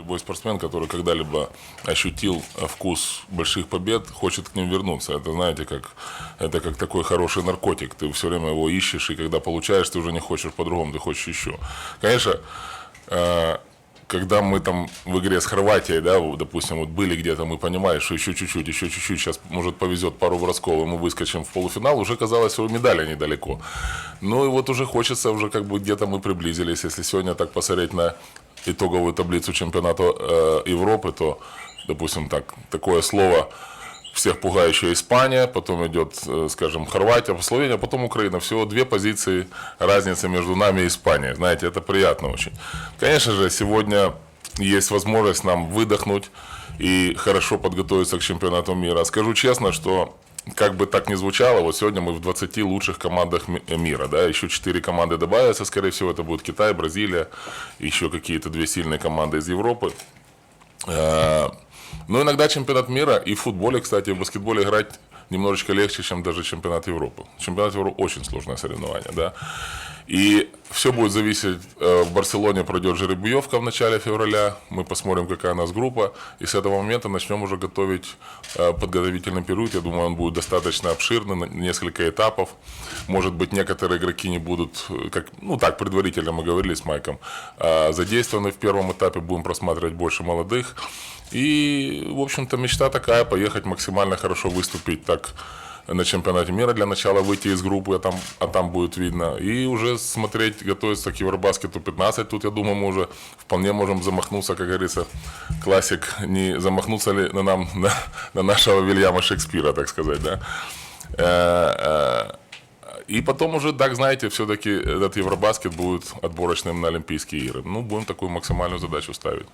Любой спортсмен, который когда-либо ощутил вкус больших побед, хочет к ним вернуться. Это, знаете, как, это как такой хороший наркотик. Ты все время его ищешь, и когда получаешь, ты уже не хочешь по-другому, ты хочешь еще. Конечно, э, когда мы там в игре с Хорватией, да, допустим, вот были где-то, мы понимали, что еще чуть-чуть, еще чуть-чуть, сейчас, может, повезет пару бросков, и мы выскочим в полуфинал, уже казалось, что медали недалеко. Ну и вот уже хочется, уже как бы где-то мы приблизились. Если сегодня так посмотреть на итоговую таблицу чемпионата э, Европы, то, допустим, так, такое слово всех пугающая Испания, потом идет, э, скажем, Хорватия, Словения, потом Украина. Всего две позиции разницы между нами и Испанией. Знаете, это приятно очень. Конечно же, сегодня есть возможность нам выдохнуть и хорошо подготовиться к чемпионату мира. Скажу честно, что как бы так ни звучало, вот сегодня мы в 20 лучших командах ми- мира, да, еще 4 команды добавятся, скорее всего, это будет Китай, Бразилия, еще какие-то две сильные команды из Европы. Э, Но иногда чемпионат мира и в футболе, кстати, в баскетболе играть немножечко легче, чем даже чемпионат Европы. Чемпионат Европы очень сложное соревнование, да. И все будет зависеть, э, в Барселоне пройдет жеребьевка в начале февраля, мы посмотрим, какая у нас группа, и с этого момента начнем уже готовить э, подготовительный период. Я думаю, он будет достаточно обширный, несколько этапов. Может быть, некоторые игроки не будут, э, как, ну так, предварительно мы говорили с Майком, задействованы в первом этапе, будем просматривать больше молодых. И, в общем-то, мечта такая, поехать максимально хорошо выступить так на чемпионате мира для начала выйти из группы, а там, а там будет видно. И уже смотреть, готовиться к Евробаскету 15. Тут, я думаю, мы уже вполне можем замахнуться, как говорится, классик, не замахнуться ли на нам, на, на нашего Вильяма Шекспира, так сказать, да. Э, э, И потом уже, так знаете, все-таки этот Евробаскет будет отборочным на Олимпийские игры. Ну, будем такую максимальную задачу ставить.